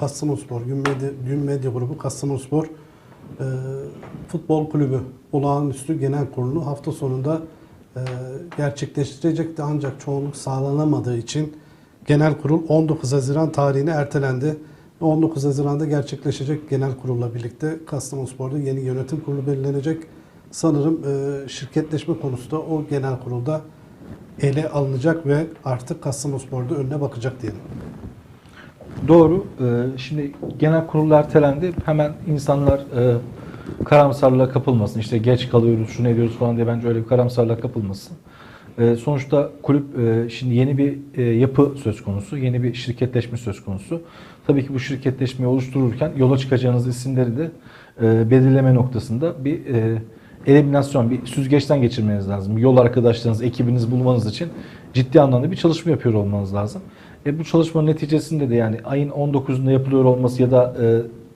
Kastamonuspor, Gün Medya, Gün Grubu Kastamonuspor e, Futbol Kulübü olağanüstü genel kurulunu hafta sonunda e, gerçekleştirecekti ancak çoğunluk sağlanamadığı için genel kurul 19 Haziran tarihine ertelendi. 19 Haziran'da gerçekleşecek genel kurulla birlikte Kastamonuspor'da yeni yönetim kurulu belirlenecek. Sanırım e, şirketleşme konusu da o genel kurulda ele alınacak ve artık Kastamonuspor'da önüne bakacak diyelim. Doğru. Ee, Şimdi genel kurul ertelendi. Hemen insanlar e, karamsarlığa kapılmasın. İşte geç kalıyoruz, şunu ediyoruz falan diye bence öyle bir karamsarlığa kapılmasın. Ee, Sonuçta kulüp e, şimdi yeni bir e, yapı söz konusu, yeni bir şirketleşme söz konusu. Tabii ki bu şirketleşmeyi oluştururken yola çıkacağınız isimleri de belirleme noktasında bir eliminasyon, bir süzgeçten geçirmeniz lazım. Yol arkadaşlarınız, ekibinizi bulmanız için ciddi anlamda bir çalışma yapıyor olmanız lazım. E bu çalışmanın neticesinde de yani ayın 19'unda yapılıyor olması ya da e,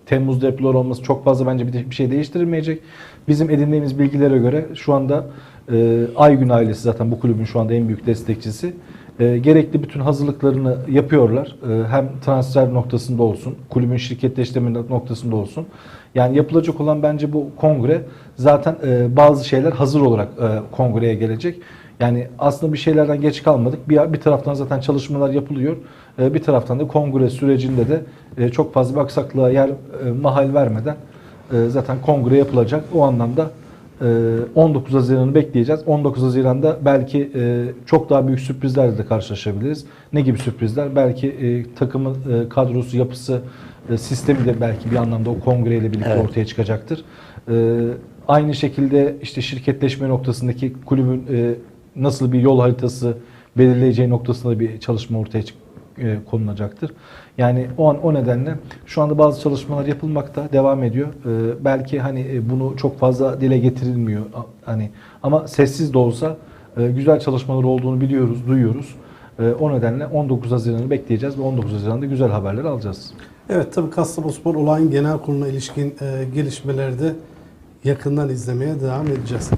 Temmuz'da yapılıyor olması çok fazla bence bir, bir şey değiştirmeyecek. Bizim edindiğimiz bilgilere göre şu anda e, Aygün ailesi zaten bu kulübün şu anda en büyük destekçisi. E, gerekli bütün hazırlıklarını yapıyorlar. E, hem transfer noktasında olsun, kulübün şirketleştirme noktasında olsun. Yani yapılacak olan bence bu kongre zaten e, bazı şeyler hazır olarak e, kongreye gelecek. Yani aslında bir şeylerden geç kalmadık. Bir, bir taraftan zaten çalışmalar yapılıyor. E, bir taraftan da kongre sürecinde de e, çok fazla bir aksaklığa yer e, mahal vermeden e, zaten kongre yapılacak. O anlamda e, 19 Haziran'ı bekleyeceğiz. 19 Haziran'da belki çok daha büyük sürprizlerle de karşılaşabiliriz. Ne gibi sürprizler? Belki takımın kadrosu, yapısı, sistemi de belki bir anlamda o kongreyle birlikte Evet. ortaya çıkacaktır. Aynı şekilde işte şirketleşme noktasındaki kulübün nasıl bir yol haritası belirleyeceği noktasında bir çalışma ortaya e, konulacaktır. Yani o an o nedenle şu anda bazı çalışmalar yapılmakta devam ediyor. E, belki hani e, bunu çok fazla dile getirilmiyor hani ama sessiz de olsa güzel çalışmalar olduğunu biliyoruz, duyuyoruz. O nedenle 19 Haziran'ı bekleyeceğiz ve 19 Haziran'da güzel haberler alacağız. Evet tabii Kastamonuspor olayın genel kuruluna ilişkin e, gelişmeleri de yakından izlemeye devam edeceğiz.